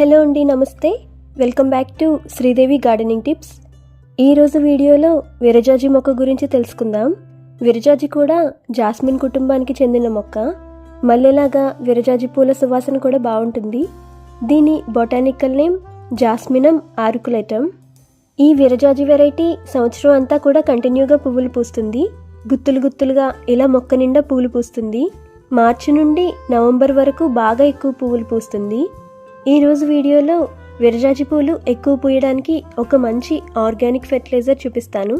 Hello అండి నమస్తే. Welcome back to Sridevi gardening tips ఈరోజు వీడియోలో విరజాజి మొక్క గురించి తెలుసుకుందాం. విరజాజి కూడా జాస్మిన్ కుటుంబానికి చెందిన మొక్క. మల్లెలాగా విరజాజి పూల సువాసన కూడా బాగుంటుంది. దీని బొటానికల్ నేమ్ జాస్మినం ఆర్కులెటం. ఈ విరజాజి వెరైటీ సంవత్సరం అంతా కూడా కంటిన్యూగా పువ్వులు పూస్తుంది. గుత్తులు గుత్తులుగా ఇలా మొక్క నిండా పువ్వులు పూస్తుంది. మార్చి నుండి నవంబర్ వరకు బాగా ఎక్కువ పువ్వులు పూస్తుంది. ఈరోజు వీడియోలో విరజాజి పూలు ఎక్కువ పూయడానికి ఒక మంచి ఆర్గానిక్ ఫెర్టిలైజర్ చూపిస్తాను.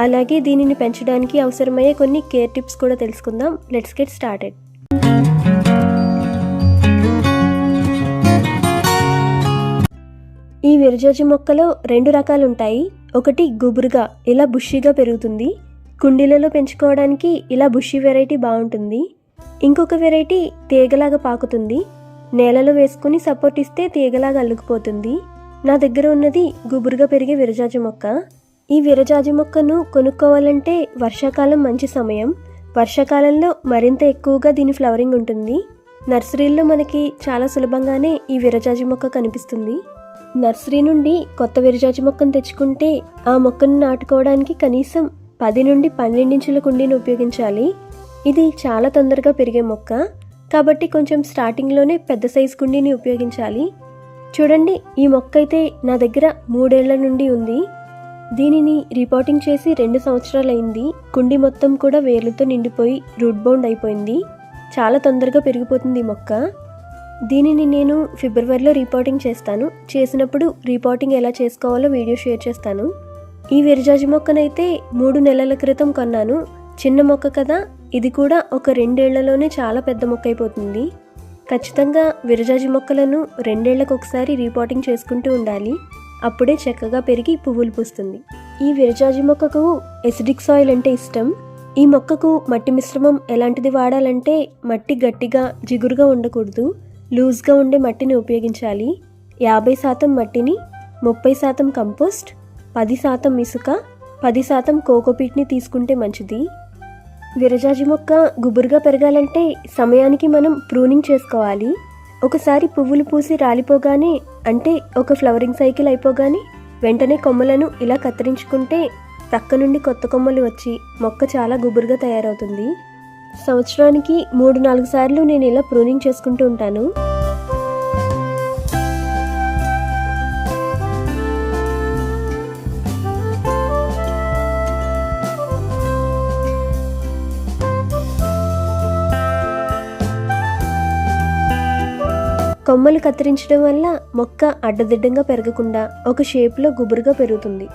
అలాగే దీనిని పెంచడానికి అవసరమయ్యే కొన్ని కేర్ టిప్స్ కూడా తెలుసుకుందాం. లెట్స్ గెట్ స్టార్టెడ్ ఈ విరజాజి మొక్కలో రెండు రకాలు ఉంటాయి. ఒకటి గుబురుగా ఇలా బుషిగా పెరుగుతుంది. కుండీలలో పెంచుకోవడానికి ఇలా బుషి వెరైటీ బాగుంటుంది. ఇంకొక వెరైటీ తీగలాగా పాకుతుంది. నేలలో వేసుకుని సపోర్ట్ ఇస్తే తీగలాగా అల్లుకుపోతుంది. నా దగ్గర ఉన్నది గుబురుగా పెరిగే విరజాజి మొక్క. ఈ విరజాజి మొక్కను కొనుక్కోవాలంటే వర్షాకాలం మంచి సమయం. వర్షాకాలంలో మరింత ఎక్కువగా దీని ఫ్లవరింగ్ ఉంటుంది. నర్సరీల్లో మనకి చాలా సులభంగానే ఈ విరజాజి మొక్క కనిపిస్తుంది. నర్సరీ నుండి కొత్త విరజాజి మొక్కను తెచ్చుకుంటే ఆ మొక్కను నాటుకోవడానికి కనీసం పది నుండి పన్నెండించుల కుండీని ఉపయోగించాలి. ఇది చాలా తొందరగా పెరిగే మొక్క. కాబట్టి కొంచెం స్టార్టింగ్లోనే పెద్ద సైజ్ కుండీని ఉపయోగించాలి. చూడండి ఈ మొక్క అయితే నా దగ్గర మూడేళ్ళ నుండి ఉంది. దీనిని రిపోర్టింగ్ చేసి రెండు సంవత్సరాలైంది. కుండీ మొత్తం కూడా వేర్లతో నిండిపోయి రూట్ బౌండ్ అయిపోయింది. చాలా తొందరగా పెరిగిపోతుంది ఈ మొక్క. దీనిని నేను ఫిబ్రవరిలో రిపోర్టింగ్ చేస్తాను. చేసినప్పుడు రిపోర్టింగ్ ఎలా చేసుకోవాలో వీడియో షేర్ చేస్తాను. ఈ విరజాజి మొక్కనైతే మూడు నెలల క్రితం కొన్నాను. చిన్న మొక్క కదా ఇది కూడా ఒక రెండేళ్ళలోనే చాలా పెద్ద మొక్క అయిపోతుంది ఖచ్చితంగా విరజాజి మొక్కలను రెండేళ్ళకు ఒకసారి రిపోర్టింగ్ చేసుకుంటూ ఉండాలి. అప్పుడే చక్కగా పెరిగి పువ్వులు పూస్తుంది. ఈ విరజాజి మొక్కకు ఎసిడిక్ సాయిల్ అంటే ఇష్టం. ఈ మొక్కకు మట్టి మిశ్రమం ఎలాంటిది వాడాలంటే మట్టి గట్టిగా జిగురుగా ఉండకూడదు. లూజ్గా ఉండే మట్టిని ఉపయోగించాలి. యాభై శాతం మట్టిని ముప్పై శాతం కంపోస్ట్ పది శాతం ఇసుక పది శాతం కోకోపీట్ని తీసుకుంటే మంచిది. విరజాజి మొక్క గుబురుగా పెరగాలంటే సమయానికి మనం ప్రూనింగ్ చేసుకోవాలి. ఒకసారి పువ్వులు పూసి రాలిపోగానే అంటే ఒక ఫ్లవరింగ్ సైకిల్ అయిపోగానే వెంటనే కొమ్మలను ఇలా కత్తిరించుకుంటే ప్రక్క నుండి కొత్త కొమ్మలు వచ్చి మొక్క చాలా గుబురుగా తయారవుతుంది. సంవత్సరానికి మూడు నాలుగు సార్లు నేను ఇలా ప్రూనింగ్ చేసుకుంటూ ఉంటాను. కొమ్మలు కత్తిరించడం వల్ల మొక్క అడ్డదిడ్డంగా పెరగకుండా ఒక షేప్లో గుబురుగా పెరుగుతుంది.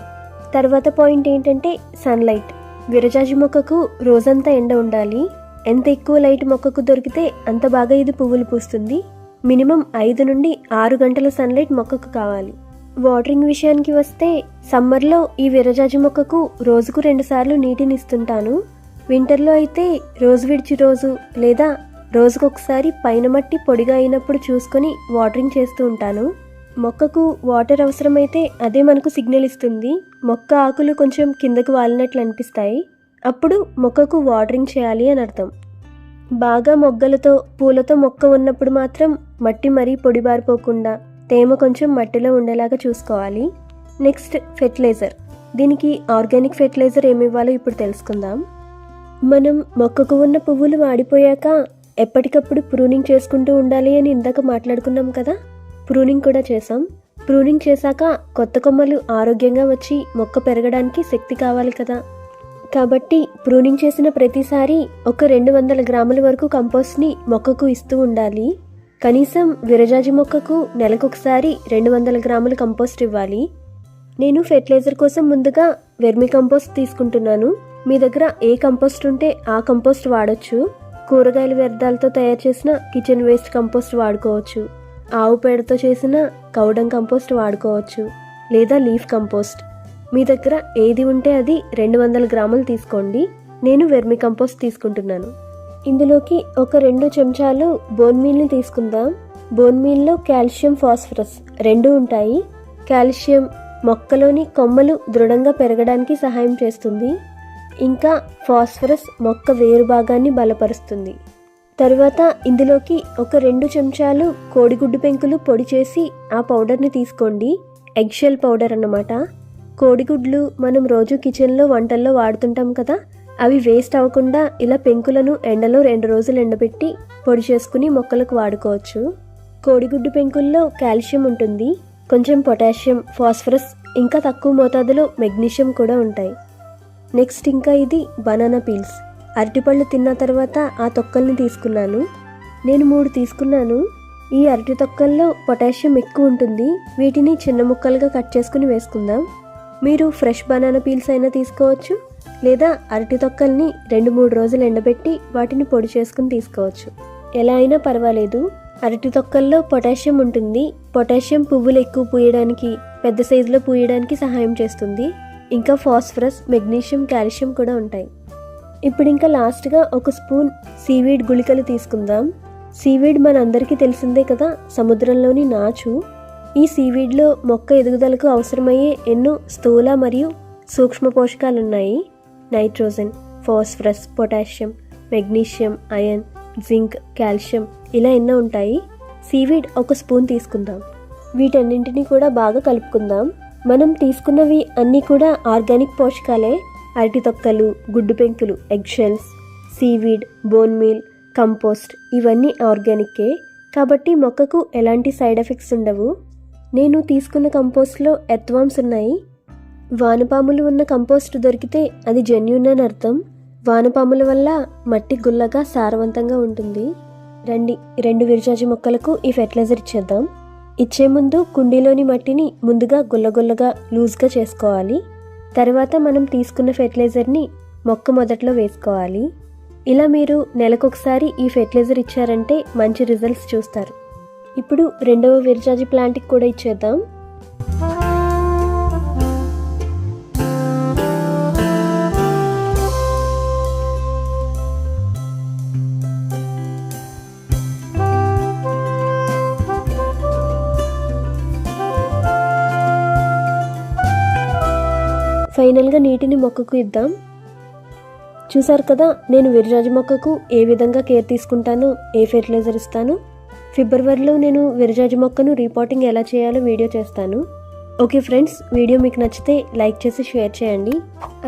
తర్వాత పాయింట్ ఏంటంటే సన్లైట్. విరజాజి మొక్కకు రోజంతా ఎండ ఉండాలి. ఎంత ఎక్కువ లైట్ మొక్కకు దొరికితే అంత బాగా ఇది పువ్వులు పూస్తుంది. మినిమం ఐదు నుండి ఆరు గంటల సన్లైట్ మొక్కకు కావాలి. వాటరింగ్ విషయానికి వస్తే సమ్మర్లో ఈ విరజాజి మొక్కకు రోజుకు రెండుసార్లు నీటిని ఇస్తుంటాను. వింటర్లో అయితే రోజు విడిచి రోజు లేదా రోజుకొకసారి పైన మట్టి పొడిగా అయినప్పుడు చూసుకొని వాటరింగ్ చేస్తూ ఉంటాను. మొక్కకు వాటర్ అవసరమైతే అదే మనకు సిగ్నల్ ఇస్తుంది. మొక్క ఆకులు కొంచెం కిందకు వాలినట్లు అనిపిస్తాయి. అప్పుడు మొక్కకు వాటరింగ్ చేయాలి అని అర్థం. బాగా మొగ్గలతో పూలతో మొక్క ఉన్నప్పుడు మాత్రం మట్టి మరీ పొడిబారిపోకుండా తేమ కొంచెం మట్టిలో ఉండేలాగా చూసుకోవాలి. Next fertiliser. దీనికి ఆర్గానిక్ ఫెర్టిలైజర్ ఏమి ఇవ్వాలో ఇప్పుడు తెలుసుకుందాం. మనం మొక్కకు ఉన్న పువ్వులు వాడిపోయాక ఎప్పటికప్పుడు ప్రూనింగ్ చేసుకుంటూ ఉండాలి అని ఇందాక మాట్లాడుకున్నాం కదా? ప్రూనింగ్ కూడా చేసాం ప్రూనింగ్ చేశాక కొత్త కొమ్మలు ఆరోగ్యంగా వచ్చి మొక్క పెరగడానికి శక్తి కావాలి కదా. కాబట్టి ప్రూనింగ్ చేసిన ప్రతిసారి ఒక రెండు వందల గ్రాముల వరకు కంపోస్ట్ని మొక్కకు ఇస్తూ ఉండాలి. కనీసం విరజాజి మొక్కకు నెలకొకసారి రెండు వందల గ్రాముల కంపోస్ట్ ఇవ్వాలి. నేను ఫెర్టిలైజర్ కోసం ముందుగా వెర్మి కంపోస్ట్ తీసుకుంటున్నాను. మీ దగ్గర ఏ కంపోస్ట్ ఉంటే ఆ కంపోస్ట్ వాడొచ్చు. కూరగాయల వ్యర్థాలతో తయారు చేసిన కిచెన్ వేస్ట్ కంపోస్ట్ వాడుకోవచ్చు. ఆవు పేడతో చేసిన కౌడం కంపోస్ట్ వాడుకోవచ్చు లేదా లీఫ్ కంపోస్ట్. మీ దగ్గర ఏది ఉంటే అది రెండు వందల గ్రాములు తీసుకోండి. నేను వెర్మి కంపోస్ట్ తీసుకుంటున్నాను. ఇందులోకి ఒక రెండు చెంచాలు బోన్ మీల్ని తీసుకుందాం. బోన్ మీల్లో కాల్షియం ఫాస్ఫరస్ రెండు ఉంటాయి. కాల్షియం మొక్కలోని కొమ్మలు దృఢంగా పెరగడానికి సహాయం చేస్తుంది. ఇంకా ఫాస్ఫరస్ మొక్క వేరు భాగాన్ని బలపరుస్తుంది. తర్వాత ఇందులోకి ఒక రెండు చెంచాలు కోడిగుడ్డు పెంకులు పొడి చేసి ఆ పౌడర్ని తీసుకోండి. ఎగ్షెల్ పౌడర్ అన్నమాట. కోడిగుడ్లు మనం రోజు కిచెన్లో వంటల్లో వాడుతుంటాం కదా అవి వేస్ట్ అవ్వకుండా ఇలా పెంకులను ఎండలో రెండు రోజులు ఎండబెట్టి పొడి చేసుకుని మొక్కలకు వాడుకోవచ్చు. కోడిగుడ్డు పెంకుల్లో కాల్షియం ఉంటుంది కొంచెం పొటాషియం ఫాస్ఫరస్ ఇంకా తక్కువ మోతాదులో మెగ్నీషియం కూడా ఉంటాయి. నెక్స్ట్ ఇంకా ఇది బనానా పీల్స్. అరటిపళ్ళు తిన్న తర్వాత ఆ తొక్కల్ని తీసుకున్నాను. నేను మూడు తీసుకున్నాను. ఈ అరటి తొక్కల్లో పొటాషియం ఎక్కువ ఉంటుంది. వీటిని చిన్న ముక్కలుగా కట్ చేసుకుని వేసుకుందాం. మీరు ఫ్రెష్ బనానా పీల్స్ అయినా తీసుకోవచ్చు. లేదా అరటి తొక్కల్ని రెండు మూడు రోజులు ఎండబెట్టి వాటిని పొడి చేసుకుని తీసుకోవచ్చు. ఎలా అయినా పర్వాలేదు. అరటి తొక్కల్లో పొటాషియం ఉంటుంది. పొటాషియం పువ్వులు ఎక్కువ పూయడానికి పెద్ద సైజులో పూయడానికి సహాయం చేస్తుంది. ఇంకా ఫాస్ఫరస్ మెగ్నీషియం కాల్షియం కూడా ఉంటాయి. ఇప్పుడు ఇంకా లాస్ట్గా ఒక స్పూన్ సీవీడ్ గుళికలు తీసుకుందాం. సీవీడ్ మన అందరికీ తెలిసిందే కదా సముద్రంలోని నాచు. ఈ సీవీడ్లో మొక్క ఎదుగుదలకు అవసరమయ్యే ఎన్నో స్థూల మరియు సూక్ష్మ పోషకాలు ఉన్నాయి nitrogen phosphorus potassium magnesium iron zinc calcium ఇలా ఎన్నో ఉంటాయి. సీవీడ్ ఒక స్పూన్ తీసుకుందాం. వీటన్నింటినీ కూడా బాగా కలుపుకుందాం. మనం తీసుకున్నవి అన్నీ కూడా ఆర్గానిక్ పోషకాలే. అరటి తొక్కలు గుడ్డు పెంకులు eggshells seaweed bone meal compost ఇవన్నీ ఆర్గానిక్కే. కాబట్టి మొక్కకు ఎలాంటి సైడ్ ఎఫెక్ట్స్ ఉండవు. నేను తీసుకున్న కంపోస్ట్లో ఎత్వామ్స్ ఉన్నాయి. వానపాములు ఉన్న కంపోస్ట్ దొరికితే అది జెన్యున్ అని అర్థం. వానపాముల వల్ల మట్టి గుల్లగా సారవంతంగా ఉంటుంది. రండి రెండు విరజాజి మొక్కలకు ఈ ఫెర్టిలైజర్ ఇచ్చేద్దాం. ఇచ్చే ముందు కుండీలోని మట్టిని ముందుగా గుల్లగుల్లగా లూజ్గా చేసుకోవాలి. తర్వాత మనం తీసుకున్న ఫెర్టిలైజర్ని మొక్క మొదట్లో వేసుకోవాలి. ఇలా మీరు నెలకొకసారి ఈ ఫెర్టిలైజర్ ఇచ్చారంటే మంచి రిజల్ట్స్ చూస్తారు. ఇప్పుడు రెండవ విరజాజి ప్లాంట్కి కూడా ఇచ్చేద్దాం. ఫైనల్గా నీటిని మొక్కకు ఇద్దాం. చూసారు కదా నేను విరిరాజు మొక్కకు ఏ విధంగా కేర్ తీసుకుంటానో ఏ ఫెర్టిలైజర్ ఇస్తాను ఫిబ్రవరిలో నేను విరిరాజు మొక్కను రిపోర్టింగ్ ఎలా చేయాలో వీడియో చేస్తాను. ఓకే ఫ్రెండ్స్ వీడియో మీకు నచ్చితే లైక్ చేసి షేర్ చేయండి.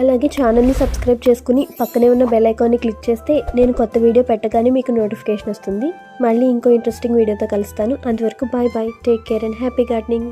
అలాగే ఛానల్ని సబ్స్క్రైబ్ చేసుకుని పక్కనే ఉన్న బెల్ ఐకాన్ని క్లిక్ చేస్తే నేను కొత్త వీడియో పెట్టగానే మీకు నోటిఫికేషన్ వస్తుంది. మళ్ళీ ఇంకో ఇంట్రెస్టింగ్ వీడియోతో కలుస్తాను. అంతవరకు bye bye take care and happy gardening.